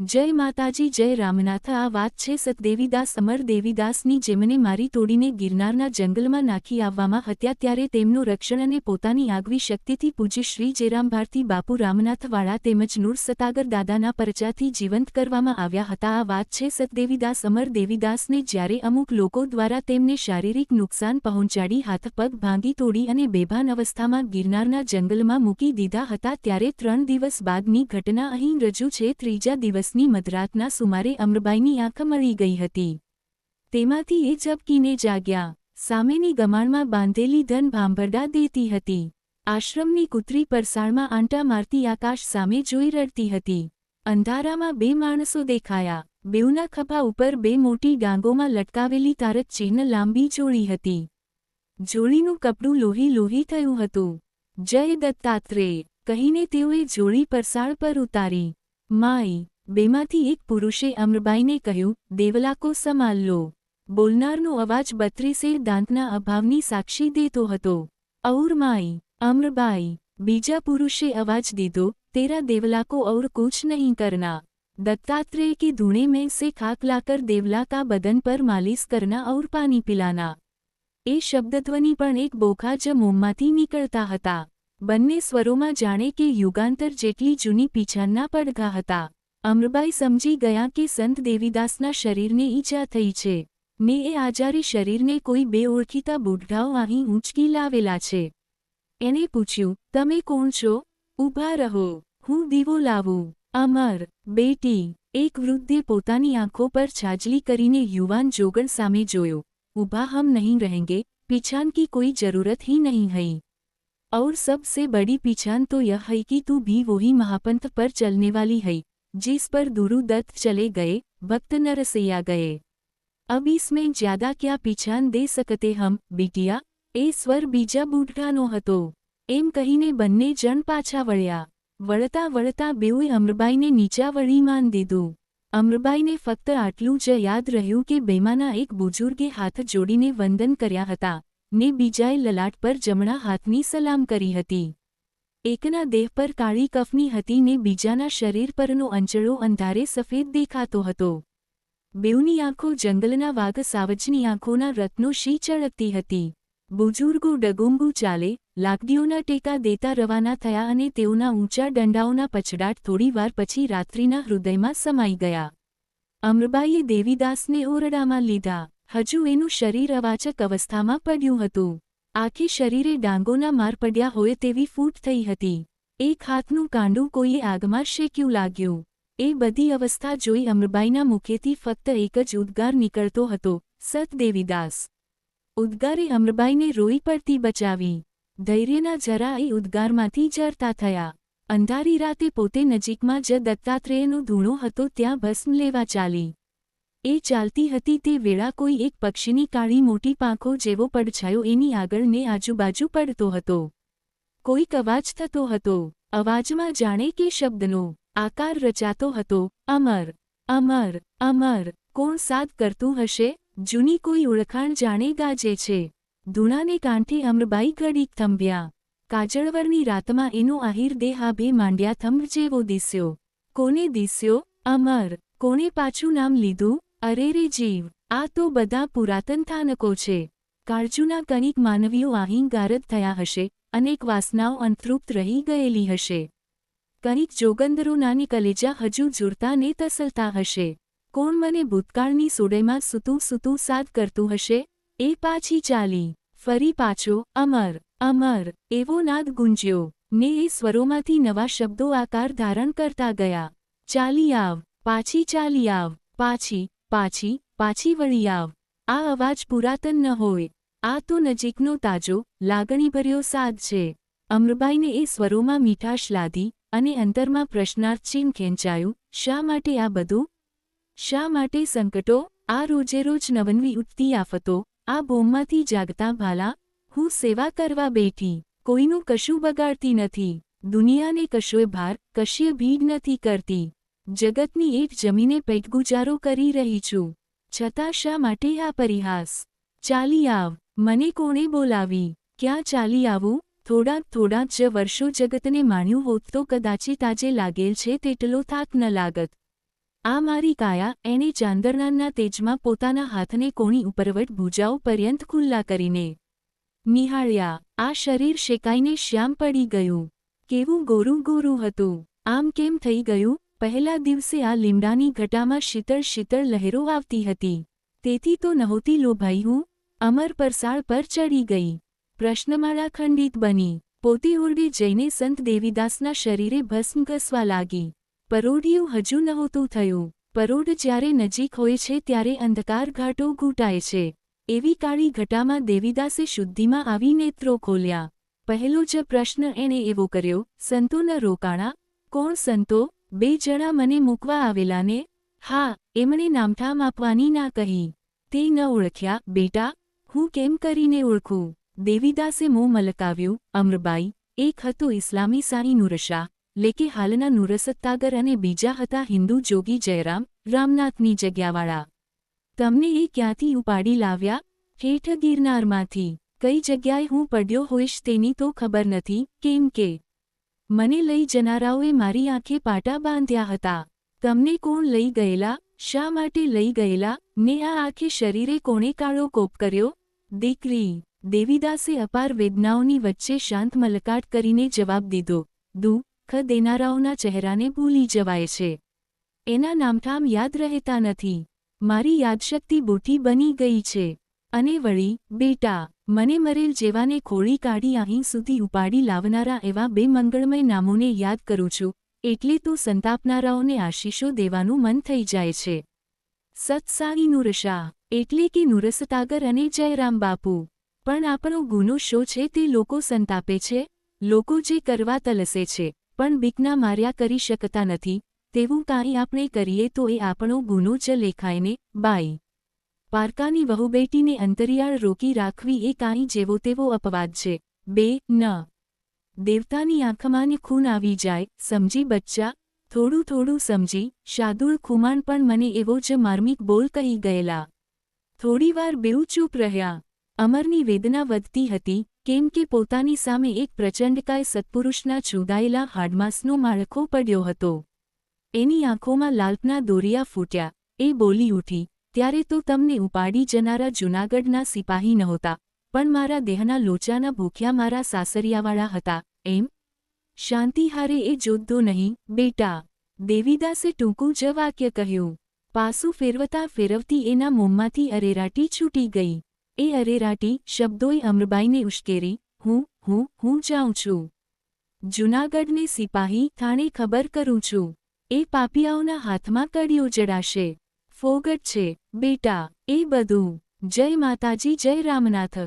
જય માતાજી, જય રામનાથ. આ વાત છે સતદેવીદાસ અમર દેવીદાસની જેમને મારી તોડીને ગિરનારના જંગલમાં નાખી આવવામાં હતા ત્યારે તેમનું રક્ષણ અને પોતાની આગવી શક્તિથી પૂજ્ય શ્રી જયરામ ભારતી બાપુ રામનાથવાળા તેમજ નૂર સતાગર દાદાના પરચાથી જીવંત કરવામાં આવ્યા હતા. આ વાત છે સતદેવીદાસ અમર દેવીદાસને જ્યારે અમુક લોકો દ્વારા તેમને શારીરિક નુકસાન પહોંચાડી હાથપગ ભાંગી તોડી અને બેભાન અવસ્થામાં ગિરનારના જંગલમાં મૂકી દીધા હતા, ત્યારે ત્રણ દિવસ બાદની ઘટના અહીં રજૂ છે. ત્રીજા દિવસની મધરાતના સુમારે અમરબાઈની આંખ મળી ગઈ હતી. તેમાંથી એ ઝબકીને જાગ્યા. સામેની ગમાણમાં બાંધેલી ધન ભાંભરડા દેતી હતી. આશ્રમની કૂતરી પરસાળમાં આંટા મારતી આકાશ સામે જોઈ રડતી હતી. અંધારામાં બે માણસો દેખાયા. બેઉના ખભા ઉપર બે મોટી ડાંગોમાં લટકાવેલી તારત ચિહ્ન લાંબી જોડી હતી. જોડીનું કપડું લોહી લોહી થયું હતું. જય દત્તાત્રેય કહીને તેઓએ જોડી પરસાળ પર ઉતારી. માઈ બેમાંથી એક પુરુષે અમરબાઈને કહ્યું દેવલાકો સમાલ લો બોલનારનો અવાજ બત્રીસે દાંતના અભાવની સાક્ષી દેતો હતો ઔર માઈ અમરબાઈ બીજા પુરુષે અવાજ દીધો તેરા દેવલાકો ઔર કુછ નહીં કરના दत्तात्रेय की धुणे में से खाक लाकर देवला का बदन पर मालिश करना और पानी पिलाना એ શબ્દધ્વનિ પણ એક બોખા જ મોંમાંથી નીકળતા હતા બંને સ્વરોમાં જાણે કે યુગાંતર જેટલી જૂની પીછાનના પડઘા હતા અમરબાઈ સમજી ગયા કે સંત દેવીદાસના શરીરને ઈજા થઈ છે ને એ આજારી શરીરને કોઈ બે ઓળખીતા બુઢાઓ અહીં ઊંચકી લાવેલા છે એને પૂછ્યું તમે કોણ છો ઊભા રહો હું દીવો લાવું અમર બેટી એક વૃદ્ધે પોતાની આંખો પર છાજલી કરીને યુવાન જોગણ સામે જોયો ઊભા હમ નહીં રહેંગે પીછાન की कोई जरूरत ही नहीं है और सबसे बड़ी पीछान तो यह है कि तू भी वही महापंथ पर चलने वाली है जिस पर दुरुदत्त चले गए भक्त नरसैया गए अब इसमें ज्यादा क्या पीछान दे सकते हम बिटिया એ સ્વર બીજા બુઢાનો હતો એમ કહીને બંને જણ પાછા વળ્યા વળતા વળતા બેઉએ અમરબાઈને નીચા વળી માન દીધું અમરબાઈને ફક્ત આટલું જ યાદ રહ્યું કે બેમાના એક બુજુર્ગે હાથ જોડીને વંદન કર્યા હતા ને બીજાએ લલાટ પર જમણા હાથની સલામ કરી હતી એકના દેહ પર કાળી કફની હતી ને બીજાના શરીર પરનો અંચળો અંધારે સફેદ દેખાતો હતો. બેઉની આંખો જંગલના વાઘ સાવજની આંખોના રત્નો શી ચળકતી હતી. બુજુર્ગો ડગુંબુ ચાલે, લાકડીઓના ટેકા દેતા રવાના થયા અને તેઓના ઊંચા દંડાઓના પછડાટ થોડીવાર પછી રાત્રિના હૃદયમાં સમાઈ ગયા. અમરબાઈએ દેવીદાસને ઓરડામાં લીધા. હજુ એનું શરીર અવાચક અવસ્થામાં પડ્યું હતું. આખી શરીરે ડાંગોના માર પડ્યા હોય તેવી ફૂટ થઈ હતી. એક હાથનું કાંડું કોઈએ આગમાં શેક્યું લાગ્યું. એ બધી અવસ્થા જોઈ અમરબાઈના મુખેથી ફક્ત એક જ ઉદ્ગાર નીકળતો હતો, સતદેવીદાસ. ઉદ્ગારે અમરબાઈને રોઈ પડતી બચાવી. ધૈર્યના જરા એ ઉદ્ગારમાંથી જરતા થયા. અંધારી રાતે પોતે નજીકમાં જ દત્તાત્રેયનો ધૂણો હતો ત્યાં ભસ્મ લેવા ચાલી. એ ચાલતી હતી તે વેળા કોઈ એક પક્ષીની કાળી મોટી પાંખો જેવો પડછાયો એની આગળને આજુબાજુ પડતો હતો. કોઈક અવાજ થતો હતો. અવાજમાં જાણે કે શબ્દનો આકાર રચાતો હતો. અમર અમર અમર, કોણ સાદ કરતું હશે? જૂની કોઈ ઓળખાણ જાણે ગાજે છે. ધૂણાને કાંઠે અમરબાઈ ઘડીક થંભ્યા. કાજળવરની રાતમાં એનો આહિર દેહા બે માંડ્યા થંભ જેવો દિસ્યો. કોને દિસ્યો? અમર, કોણે પાછું નામ લીધું? અરે રે જીવ આ તો બધા પુરાતન થાનકો છે. કાળજુના કનિક માનવીઓ અહીં ગારદ થયા હશે, અનેક વાસનાઓ અંતૃપ્ત રહી ગયેલી હશે. કનિક જોગંદરો નાની કલેજા હજુ જુરતા ને તસલતા હશે. કોણ મને ભૂતકાળની સોડેમાં સૂતું સૂતું સાદ કરતું હશે? એ પાછી ચાલી, ફરી પાછો, અમર અમર, એવો નાદ ગુંજ્યો, ને એ સ્વરોમાંથી નવા શબ્દો આકાર ધારણ કરતા ગયા. ચાલી આવ, પાછી ચાલી આવ, પાછી પાછી પાછી વળી આવ. આ અવાજ પુરાતન ન હોય. આ તો નજીકનો તાજો, લાગણીભર્યો સાદ છે. અમરબાઈને એ સ્વરોમાં મીઠાશ લાદી અને અંતરમાં પ્રશ્નાર્થ ચીન ખેંચાયું, શા માટે આ બધું? શા માટે સંકટો? આ રોજેરોજ નવનવી ઉઠતી આફતો? આ બોમમાંથી જાગતા ભાલા? હું સેવા કરવા બેઠી. કોઈનું કશું બગાડતી નથી. દુનિયાને કશોય ભાર, કશ્ય ભીડ નથી કરતી. જગતની એક જમીને પેટગુજારો કરી રહી છું. છતાં શા માટે આ પરિહાસ? ચાલી આવ, મને કોણે બોલાવી? ક્યાં ચાલી આવું? થોડાક થોડાક જ વર્ષો જગતને માણ્યું હોત તો કદાચિત આજે લાગેલ છે તેટલો થાક ન લાગત. આ મારી કાયા એણે ચાંદરનાના તેજમાં પોતાના હાથને કોણી ઉપરવટ ભૂજાઓ પર્યંત ખુલ્લા કરીને નિહાળ્યા. આ શરીર શેકાઈને શ્યામ પડી ગયું. કેવું ગોરું ગોરું હતું. આમ કેમ થઈ ગયું? પહેલા દિવસે આ લીમડાની ઘટામાં શીતળ શીતળ લહેરો આવતી હતી. તેથી તો નહોતી લોભાઈ હું, અમર પરસાળ પર ચડી ગઈ. પ્રશ્નમાળા ખંડિત બની. પોતે ઓરડી જઈને સંત દેવીદાસના શરીરે ભસ્મ ઘસવા લાગી. પરોઢિયું હજુ નહોતું થયું. પરોઢ જ્યારે નજીક હોય છે ત્યારે અંધકાર ઘાટો ઘૂંટાય છે. એવી કાળી ઘટામાં દેવીદાસે શુદ્ધિમાં આવી નેત્રો ખોલ્યા. પહેલો જ પ્રશ્ન એણે એવો કર્યો, સંતોના રોકાણા? કોણ સંતો? બે જણા મને મૂકવા આવેલાને, હા, એમણે નામઠામ આપવાની ના કહી. તે ન ઓળખ્યા, બેટા, હું કેમ કરીને ઓળખું? દેવીદાસે મોં મલકાવ્યું, અમરબાઈ, એક હતો ઇસ્લામી સાઈ નુરશા, લેકે હાલના નુરસત્તાગર અને બીજા હતા હિન્દુ જોગી જયરામ, રામનાથની જગ્યાવાળા. તમને એ ક્યાંથી ઉપાડી લાવ્યા? હેઠ ગિરનારમાંથી કઈ જગ્યાએ હું પડ્યો હોઈશ તેની તો ખબર નથી, કેમ કે મને લઈ જનારાઓએ મારી આંખે પાટા બાંધ્યા હતા. તમને કોણ લઈ ગયેલા? શા માટે લઈ ગયેલા? ને આ આખે શરીરે કોણે કાળો કોપ કર્યો? દીકરી, દેવીદાસે અપાર વેદનાઓની વચ્ચે શાંત મલકાટ કરીને જવાબ દીધો. દુઃખ દેનારાઓના ચહેરાને ભૂલી જવાય છે. એના નામઠામ યાદ રહેતા નથી. મારી યાદશક્તિ બૂઠી બની ગઈ છે. અને વળી, બેટા મને મરેલ જેવાને ખોળી કાઢી અહીં સુધી ઉપાડી લાવનારા એવા બે મંગળમય નામોને યાદ કરું છું, એટલે તો સંતાપનારાઓને આશીષો દેવાનું મન થઈ જાય છે. સત્સાઈ નુરશા, એટલે કે નુરસતાગર અને જયરામ બાપુ, પણ આપણો ગુનો શો છે તે લોકો સંતાપે છે? લોકો જે કરવા તલસે છે, પણ બીકના માર્યા કરી શકતા નથી, તેવું કાંઈ આપણે કરીએ તો એ આપણો ગુનો જ લેખાયને, બાઈ. પારકાની વહુબેટીને અંતરિયાળ રોકી રાખવી એ કાંઈ જેવો તેવો અપવાદ છે. બે, ન. દેવતાની આંખમાં ખૂન આવી જાય, સમજી બચ્ચા, થોડું થોડું સમજી શાદુળ ખુમાણ પણ મને એવો જ માર્મિક બોલ કહી ગયેલા. થોડીવાર બેઉ ચૂપ રહ્યા. અમરની વેદના વધતી હતી, કેમ કે પોતાની સામે એક પ્રચંડકાય સત્પુરુષના છુદાયેલા હાડમાસનો માળખો પડ્યો હતો. એની આંખોમાં લાલ્પના દોરિયા ફૂટ્યા. એ બોલી ઉઠી ત્યારે તો તમને ઉપાડી જનારા જૂનાગઢના સિપાહી નહોતા, પણ મારા દેહના લોચાના ભૂખ્યા મારા સાસરિયાવાળા હતા, એમ? શાંતિહારે એ જોદ્દો નહીં, બેટા, દેવીદાસે ટૂંકું જ વાક્ય કહ્યું. પાસું ફેરવતા ફેરવતી એના મોંમાંથી અરેરાટી છૂટી ગઈ. એ અરેરાટી શબ્દોએ અમરબાઈને ઉશ્કેરી, હું હું હું જાઉં છું. જૂનાગઢને સિપાહી થાણે ખબર કરું છું. એ પાપિયાઓના હાથમાં કડીઓ જડાશે. ફોગટ છે બેટા એ બધું. જય માતાજી જય રામનાથ.